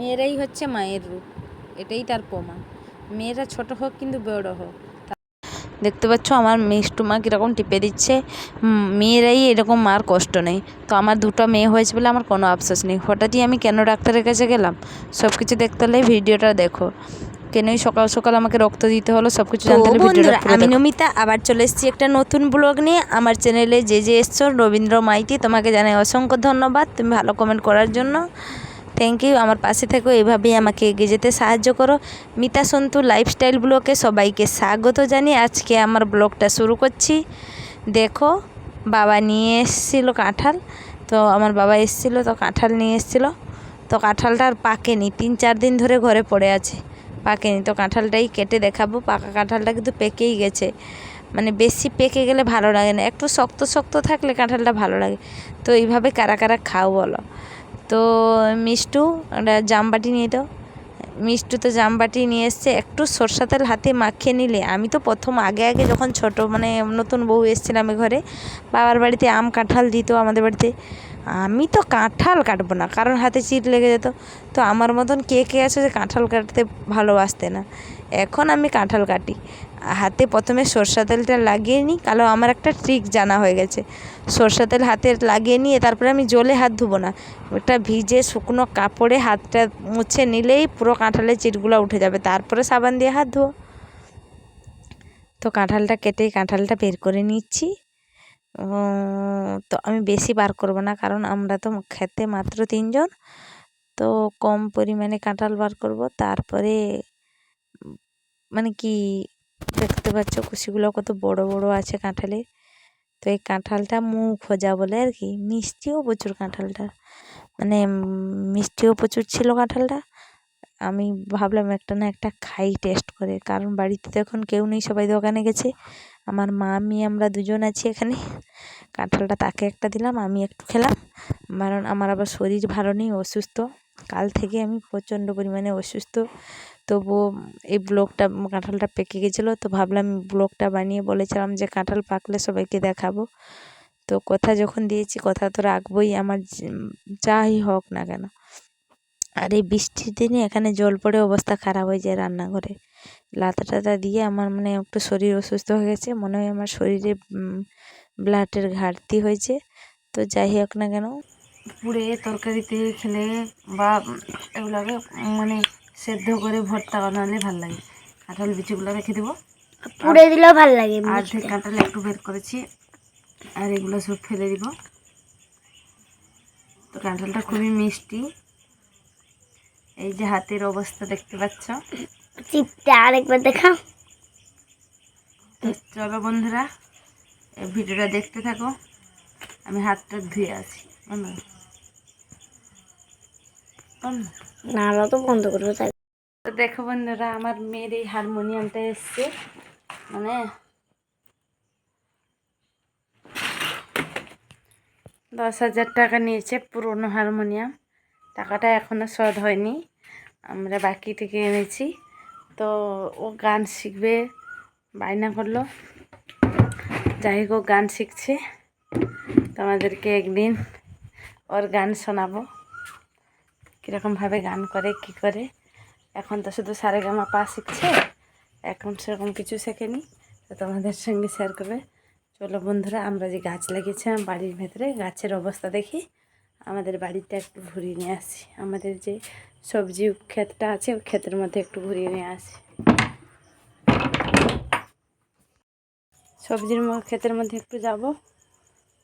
মেয়েরাই হচ্ছে মায়ের রূপ। এটাই তার প্রমাণ। মেয়েরা ছোট হোক কিন্তু বড় হোক। দেখতে পাচ্ছ আমার মিষ্টু মা কীরকম টিপে দিচ্ছে। মেয়েরাই এরকম মার কষ্ট নেই। তো আমার দুটো মেয়ে হয়েছে বলে আমার কোনো আফসোস নেই। হঠাৎই আমি কেন ডাক্তারের কাছে গেলাম? সব কিছু দেখতে হলে ভিডিওটা দেখো। কেনই সকাল সকাল আমাকে রক্ত দিতে হলো সব কিছু জানতে আমি নমিতা আবার চলে এসেছি একটা নতুন ব্লগ নিয়ে। আমার চ্যানেলে যে যে এসছো রবীন্দ্র মাইতি তোমাকে জানাই অসংখ্য ধন্যবাদ। তুমি ভালো কমেন্ট করার জন্য। থ্যাংক ইউ, আমার পাশে থেকো, এভাবেই আমাকে এগিয়ে যেতে সাহায্য করো। মিতা সন্তু লাইফস্টাইল ব্লগে সবাইকে স্বাগত জানিয়ে আজকে আমার ব্লগটা শুরু করছি। দেখো, বাবা নিয়ে এসেছিল কাঁঠাল, তো আমার বাবা এসেছিল, তো কাঁঠাল নিয়ে এসেছিল। তো কাঁঠালটা আর পাকেনি, তিন চার দিন ধরে ঘরে পড়ে আছে, পাকেনি। তো কাঁঠালটাই কেটে দেখাবো, পাকা কাঁঠালটা কিন্তু পেকেই গেছে। মানে বেশি পেকে গেলে ভালো লাগে না, একটু শক্ত শক্ত থাকলে কাঁঠালটা ভালো লাগে। তো এইভাবে কারা কারা খাও বলো। তো মিষ্টু একটা জামবাটি নিয়ে দাও মিষ্টু তো জামবাটি নিয়ে এসছে, একটু সরষা তেল হাতে মাখিয়ে নিলে। আমি তো প্রথম আগে আগে যখন ছোট মানে নতুন বউ এসেছিলাম ঘরে, বাবার বাড়িতে আম কাঁঠাল দিত আমাদের বাড়িতে। আমি তো কাঁঠাল কাটবো না, কারণ হাতে চিট লেগে যেত। তো আমার মতন কে কে আছে যে কাঁঠাল কাটতে ভালোবাসতে না। এখন আমি কাঁঠাল কাটি। হাতে প্রথমে সরষা তেলটা লাগিয়ে নিই। কালো, আমার একটা ট্রিক জানা হয়ে গেছে। সরষা তেল হাতে লাগিয়ে নিয়ে তারপরে আমি জলে হাত ধুবো না। ওটা ভিজে শুকনো কাপড়ে হাতটা মুছে নিলেই পুরো কাঁঠালের চিটগুলো উঠে যাবে। তারপরে সাবান দিয়ে হাত ধোও তো কাঁঠালটা কেটে কাঁঠালটা বের করে নিচ্ছি। তো আমি বেশি বার করব না, কারণ আমরা তো খেতে মাত্র তিনজন। তো কম পরিমাণে কাঁঠাল বার করব। তারপরে মানে কি দেখতে পাচ্ছ কুশিগুলো কত বড় বড় আছে কাঁঠালের তো এই কাঁঠালটা মুখ খোঁজা বলে আর কি। মিষ্টিও প্রচুর কাঁঠালটা। মানে মিষ্টিও প্রচুর ছিল কাঁঠালটা। আমি ভাবলাম একটা না একটা খাই টেস্ট করে। কারণ বাড়িতে তো এখন কেউ নেই, সবাই দোকানে গেছে। আমার মা, আমি, আমরা দুজন আছি এখানে। কাঁঠালটা তাকে একটা দিলাম, আমি একটু খেলাম। কারণ আমার আবার শরীর ভালো নেই, অসুস্থ। কাল থেকে আমি প্রচণ্ড পরিমাণে অসুস্থ। তবুও এই ব্লগটা, কাঁঠালটা পেকে গেছিল, তো ভাবলাম ব্লগটা বানিয়ে বলেছিলাম যে কাঁঠাল পাকলে সবাইকে দেখাবো। তো কথা যখন দিয়েছি, কথা তো রাখবোই, আমার যাই হোক না কেন। আর এই বৃষ্টির দিনে এখানে জল পড়ে অবস্থা খারাপ হয়ে যায় রান্নাঘরে। লাতা টাতা দিয়ে আমার মানে একটু শরীর অসুস্থ হয়ে গেছে, মনে হয় আমার শরীরে ব্লাডের ঘাটতি হয়েছে। তো যাই হোক না কেন। পুড়ে তরকারিতে খেলে বা এগুলোকে মানে সেদ্ধ করে ভর্তা বানালে ভালো লাগে। কাঁঠাল বিচিগুলো রেখে দেবো। পুড়ে দিলেও ভালো লাগে অর্ধেক কাঁঠাল একটু বের করেছি আর এগুলো সব ফেলে দিব। তো কাঁঠালটা খুবই মিষ্টি। এই যে হাতের অবস্থা দেখতে পাচ্ছ। চিপটা আরেকবার দেখা তো চলো বন্ধুরা ভিডিওটা দেখতে থাকো। আমি হাতটা ধুয়ে আছি। বন্ধু। নাহলে তো বন্ধ করব তাই তো দেখো বন্ধুরা, আমার মেয়ের এই হারমোনিয়ামটা এসছে। মানে দশ হাজার টাকা নিয়েছে পুরনো হারমোনিয়াম। টাকাটা এখনও শোধ হয়নি। আমরা বাকি থেকে এনেছি। তো ও গান শিখবে, বায়না করল। যাই হোক, গান শিখছে। তোমাদেরকে একদিন ওর গান শোনাবো। কীরকমভাবে গান করে, কি করে। এখন তো শুধু সারেগামা পা শিখছে। এখন সেরকম কিছু শেখেনি। তো তোমাদের সঙ্গে শেয়ার করবে। চলো বন্ধুরা, আমরা যে গাছ লাগিয়েছিলাম বাড়ির ভেতরে, গাছের অবস্থা দেখি। আমাদের বাড়িটা একটু ঘুরিয়ে নিয়ে আসি। আমাদের যে সবজি ক্ষেতটা আছে, ওই ক্ষেতের মধ্যে একটু ঘুরিয়ে নিয়ে আসি। সবজির ক্ষেতের মধ্যে একটু যাব।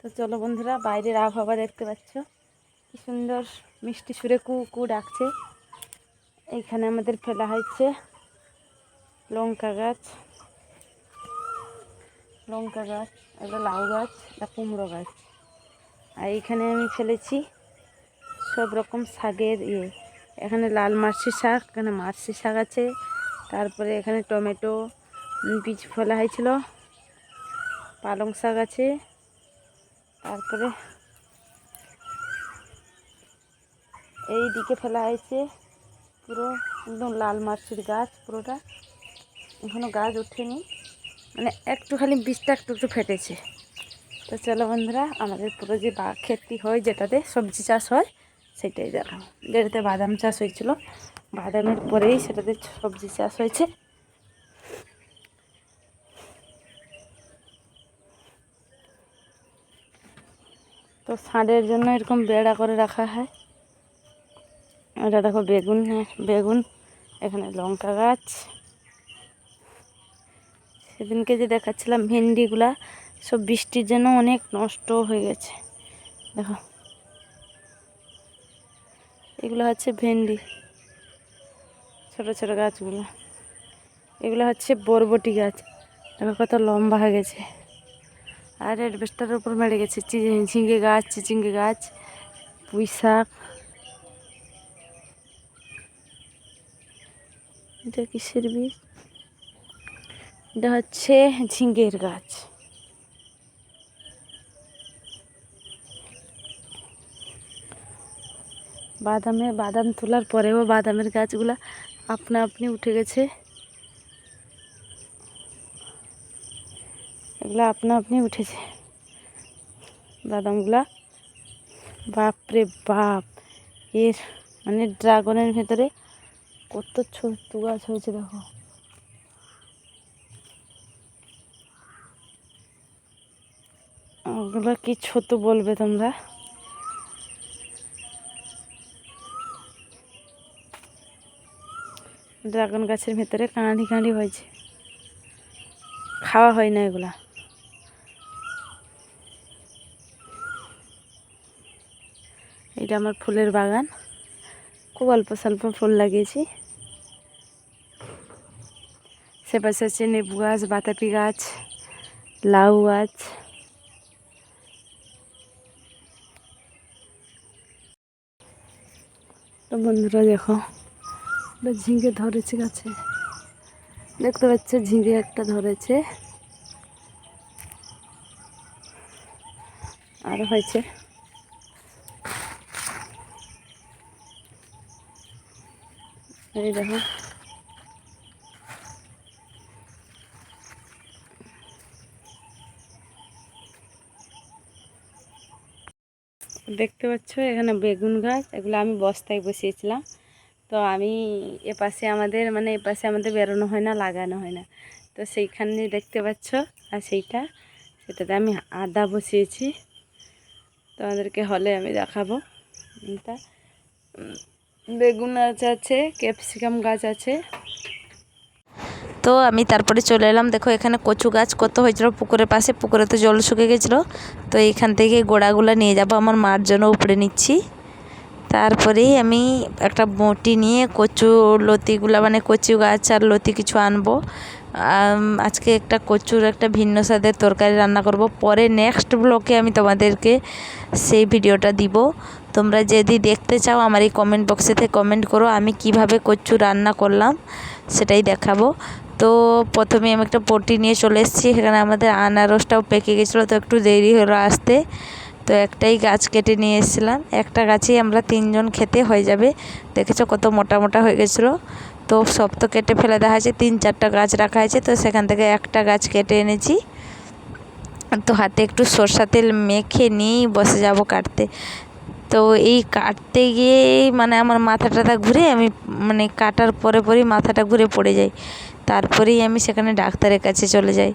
তো চলো বন্ধুরা, বাইরের আবহাওয়া দেখতে পাচ্ছ। কি সুন্দর মিষ্টি সুরে কু কু ডাকছে। এইখানে আমাদের ফেলা হয়েছে লঙ্কা গাছ। লঙ্কা গাছ, একটা লাউ গাছ, একটা কুমড়ো গাছ। আর এইখানে আমি ফেলেছি সব রকম শাকের ইয়ে। এখানে লাল মার্শি শাক, এখানে মার্শি শাক আছে। তারপরে এখানে টমেটো বীজ ফেলা হয়েছিল। পালং শাক আছে। তারপরে এই দিকে ফেলা হয়েছে। পুরো একদম লাল মার্চির গাছ পুরোটা। এখনও গাছ ওঠেনি। মানে একটু খালি বীজটা একটু একটু ফেটেছে। তো চলো বন্ধুরা, আমাদের পুরো যে বা ক্ষেতটি হয় যেটাতে সবজি চাষ হয়, সেটাই দেখাবো যেটাতে বাদাম চাষ হয়েছিল, বাদামের পরেই সেটাতে সবজি চাষ হয়েছে। তো ষাঁড়ের জন্য এরকম বেড়া করে রাখা হয়। এটা দেখো বেগুন বেগুন, এখানে লঙ্কা গাছ। সেদিনকে যে দেখাচ্ছিলাম ভেন্ডিগুলা, সব বৃষ্টির জন্য অনেক নষ্ট হয়ে গেছে। দেখো। এগুলো হচ্ছে ভেন্ডি, ছোট ছোট গাছগুলো। এগুলো হচ্ছে বরবটি গাছ। দেখো কত লম্বা হয়ে গেছে। আর অ্যাডভেস্টারের উপর মেরে গেছে। ঝিঙে গাছ, চিচিঙ্গে গাছ পুঁই শাক এটা কিসের বীজ? এটা হচ্ছে ঝিঙ্গের গাছ। বাদামে বাদাম তোলার পরেও বাদামের গাছগুলা আপনা আপনি উঠে গেছে। এগুলো আপনা আপনি উঠেছে। বাদামগুলা বাপরে বাপ। এর মানে ড্রাগনের ভেতরে কত ছোট্ট গাছ হয়েছে, দেখো। ওগুলো কি ছোট বলবে তোমরা? ড্রাগন গাছের ভেতরে কাঁড়ি কাঁড়ি হয়েছে। খাওয়া হয় না এগুলা। এটা আমার ফুলের বাগান। খুব অল্প স্বল্প ফুল লাগিয়েছি। সে পাশে আছে নেবু গাছ বাতাবি গাছ, লাউ গাছ। তো বন্ধুরা দেখো ঝিঙে ধরেছে গাছে। দেখতে পাচ্ছ ঝিঙে একটা ধরেছে। আর হয়েছে এই দেখো। দেখতে পাচ্ছ এখানে বেগুন গাছ, এগুলো আমি বস্তায় বসিয়েছিলাম। তো আমি এপাশে আমাদের মানে এপাশে আমাদের বেরোনো হয় না, লাগানো হয় না। তো সেইখানে দেখতে পাচ্ছ, আর সেইটা, সেটাতে আমি আদা বসিয়েছি। তোমাদেরকে হলে আমি দেখাবো। এটা বেগুন গাছ আছে, ক্যাপসিকাম গাছ আছে। তো আমি তারপরে চলে এলাম। দেখো, এখানে কচু গাছ কত হয়েছিল পুকুরের পাশে। পুকুরে তো জল শুকে গেছিল। তো এইখান থেকে গোড়াগুলো নিয়ে যাব। আমার মার জন্য উপরে নিচ্ছি। তারপরেই আমি একটা বটি নিয়ে কচু লতিগুলো মানে কচু গাছ আর লতি কিছু আনব। আজকে একটা কচুর একটা ভিন্ন স্বাদের তরকারি রান্না করব। পরে নেক্সট ব্লকে আমি তোমাদেরকে সেই ভিডিওটা দিব। তোমরা যদি দেখতে চাও আমার এই কমেন্ট বক্সেতে কমেন্ট করো, আমি কীভাবে কচু রান্না করলাম সেটাই দেখাবো। তো প্রথমে আমি একটা পটি নিয়ে চলে এসেছি সেখানে আমাদের আনারসটাও পেকে গেছিল, তো একটু দেরি হলো আসতে। তো একটাই গাছ কেটে নিয়ে এসেছিলাম, একটা গাছেই আমরা তিনজন খেতে হয়ে যাবে। দেখেছ কত মোটা মোটা হয়ে গেছিল। তো সব তো কেটে ফেলে দেখা হয়েছে, তিন চারটা গাছ রাখা হয়েছে, তো সেখান থেকে একটা গাছ কেটে এনেছি। তো হাতে একটু সরষা তেল মেখে নিয়েই বসে যাব কাটতে। তো এই কাটতে গিয়ে মানে আমার মাথা টাথা ঘুরে আমি মানে কাটার পরে পরেই মাথাটা ঘুরে পড়ে যাই তারপরেই আমি সেখানে ডাক্তারের কাছে চলে যাই।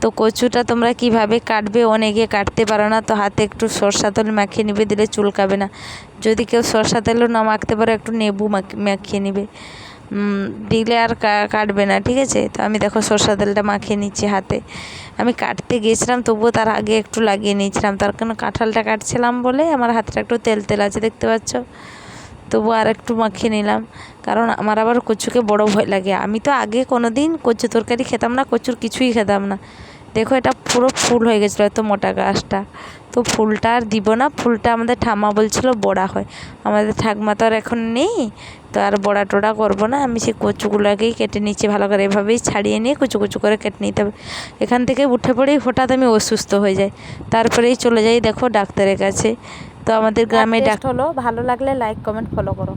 তো কচুটা তোমরা কীভাবে কাটবে অনেকে কাটতে পারো না, তো হাতে একটু সরষা তেল মাখিয়ে নিবে, দিলে চুলকাবে না। যদি কেউ সরষা তেলও না মাখতে পারো, একটু নেবু মাখ- মাখিয়ে নিবে। দিলে আর কাটবে না, ঠিক আছে? তো আমি দেখো সর্ষা তেলটা মাখিয়ে নিচ্ছি হাতে। আমি কাটতে গিয়েছিলাম, তবুও তার আগে একটু লাগিয়ে নিয়েছিলাম। তার কারণ কাঁঠালটা কাটছিলাম বলে আমার হাতটা একটু তেল তেল আছে, দেখতে পাচ্ছ? তবু আর একটু মাখিয়ে নিলাম। কারণ আমার আবার কচুকে বড় ভয় লাগে। আমি তো আগে কোনো দিন কচু তরকারি খেতাম না, কচুর কিছুই খেতাম না। দেখো এটা পুরো ফুল হয়ে গেছিল এত মোটা গাছটা। তো ফুলটা আর দিব না ফুলটা আমাদের ঠাম্মা বলছিল বড়া হয়। আমাদের ঠাকমা তো আর এখন নেই তো আর বড়া টোড়া করব না। আমি সেই কচুগুলোকেই কেটে নিচ্ছি ভালো করে এভাবেই ছাড়িয়ে নিয়ে কুচু কুচু করে কেটে নিতে হবে। এখান থেকে উঠে পড়েই হঠাৎ আমি অসুস্থ হয়ে যাই। তারপরেই চলে যাই দেখো ডাক্তারের কাছে। তো আমাদের গ্রামে ডাক হলো ভালো লাগলে লাইক কমেন্ট ফলো করো।